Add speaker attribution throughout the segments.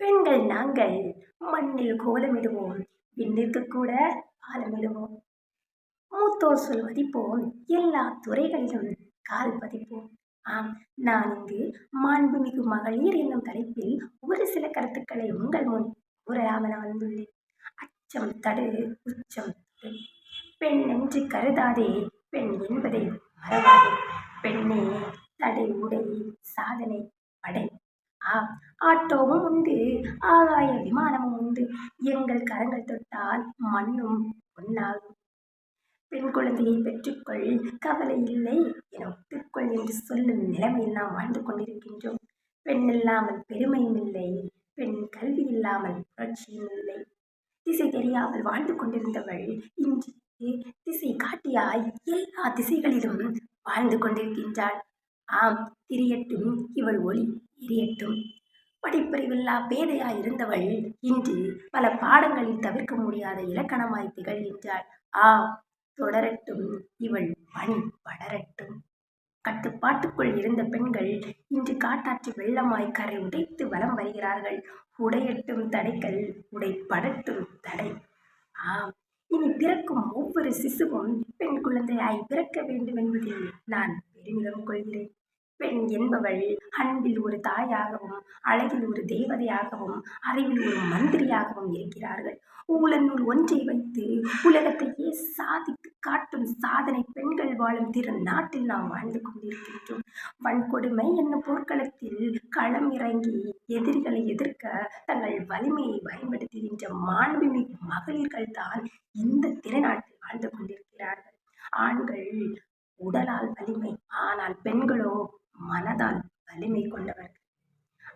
Speaker 1: பெண்கள் நாங்கள் மண்ணில் கோலமிடுவோம் விண்ணிற்கு கூட பாலமிடுவோம் மூத்தோர் சொல் மதிப்போம் எல்லா துறைகளிலும் கால் பதிப்போம். ஆம் நான் இங்கு மாண்புமிகு மகளிர் என்னும் தலைப்பில் ஒரு சில கருத்துக்களை உங்கள் முன் கூறலாமென வந்துள்ளேன். அச்சம் தடு உச்சம் பெண் என்று கருதாதே பெண் என்பதை மறவாதே. பெண்ணே தடை உடை சாதனை படை. ஆட்டோவும் உண்டு ஆகாய விமானமும் உண்டு. எங்கள் கரங்கள் தொட்டால் மண்ணும் பொன்னாகும் பெண் குழந்தையை பெற்றுக்கொள் கவலை இல்லை என ஒத்துக்கொள் என்று சொல்லும் நிலைமையில் நாம் வாழ்ந்து கொண்டிருக்கின்றோம். பெண் இல்லாமல் பெருமையும் இல்லை பெண் கல்வி இல்லாமல் புரட்சியும் இல்லை. திசை தெரியாமல் வாழ்ந்து கொண்டிருந்தவள் இன்று திசை காட்டியாய் எல்லா திசைகளிலும் வாழ்ந்து கொண்டிருக்கின்றாள். ஆம் திரியட்டும் இவள் ஒளி எரியட்டும். படிப்பறிவில்லா பேதையாய் இருந்தவள் இன்று பல பாடங்களில் தவிர்க்க முடியாத இலக்கணமாய் திகழ்கின்றாள். ஆம் தொடரட்டும் இவள் பணி படரட்டும் கட்டுப்பாட்டுக்குள் இருந்த பெண்கள் இன்று காட்டாற்று வெள்ளமாய் கரை உடைத்து வலம் வருகிறார்கள். உடையட்டும் தடைகள் உடைப்படட்டும் தடை. ஆம் இனி பிறக்கும் ஒவ்வொரு சிசுவும் பெண் குழந்தையாய் பிறக்க வேண்டும் என்பதில் நான் பெருமிதம் கொள்கிறேன். பெண் என்பவள். அன்பில் ஒரு தாயாகவும் அழகில் ஒரு தேவதையாகவும் அறிவில் ஒரு மந்திரியாகவும் இருக்கிறார்கள். ஊழநூல் ஒன்றை வைத்து உலகத்தையே சாதித்து காட்டும் சாதனை பெண்கள் வாழும் திரு நாட்டில் நாம் வாழ்ந்து கொண்டிருக்கின்றோம். வன்கொடுமை என்னும் போர்க்களத்தில் களம் இறங்கி எதிரிகளை எதிர்க்க தங்கள் வலிமையை பயன்படுத்துகின்ற மாண்புமிகு மகளிர்கள் தான் இந்த திருநாட்டில் வாழ்ந்து கொண்டிருக்கிறார்கள். ஆண்கள் உடலால் வலிமை ஆனால் பெண்களோ மனதால் வலிமை கொண்டவர்கள்.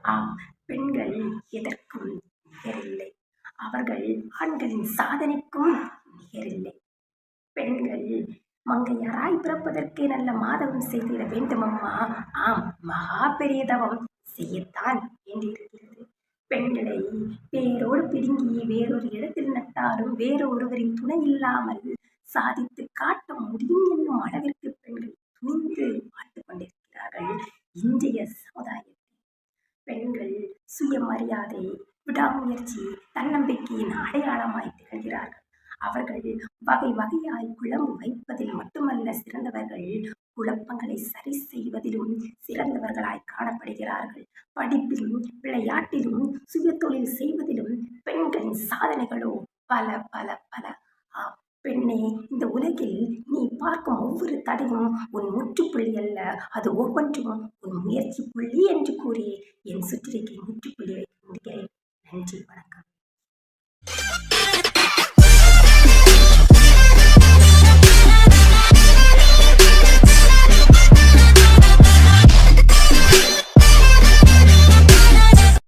Speaker 1: ஆம் பெண்கள் எதற்கும் நிகரில்லை. அவர்கள் ஆண்களின் சாதனைக்கும் நிகரில்லை. பெண்கள் மங்கையராய் பிறப்பதற்கே நல்ல மாதவம் செய்திட வேண்டுமம்மா. ஆம் மகா பெரிய தவம் செய்யத்தான் வேண்டியிருக்கிறது. பெண்களை வேரோடு பிடுங்கி வேறொரு இடத்தில் நட்டாலும் வேறொருவரின் துணை இல்லாமல் சாதித்து காட்ட முடியும் என்னும் அளவிற்கு பெண்கள் துணிந்து வாழ்ந்து இன்றைய சமுதாயத்தில் பெண்கள் சுயமரியாதை விடாமுயற்சி தன்னம்பிக்கையின் அடையாளமாய் திகழ்கிறார்கள். அவர்கள் வகை வகையாய் குழம்பு வைப்பதில் மட்டுமல்ல சிறந்தவர்கள் குழப்பங்களை சரி செய்வதிலும் சிறந்தவர்களாய் காணப்படுகிறார்கள். படிப்பிலும் விளையாட்டிலும் சுயதொழில் செய்வதிலும் பெண்களின் சாதனைகளோ பல பல பல பெண்ணே இந்த உலகில் நீ பார்க்கும் ஒவ்வொரு தடையும் உன் முற்றுப்புள்ளி அல்ல. அது ஒவ்வொன்றும் உன் முயற்சி புள்ளி என்று கூறி என் சுற்றிருக்கை முற்றுப்புள்ளி வைக்க முடிகிறேன். நன்றி வணக்கம்.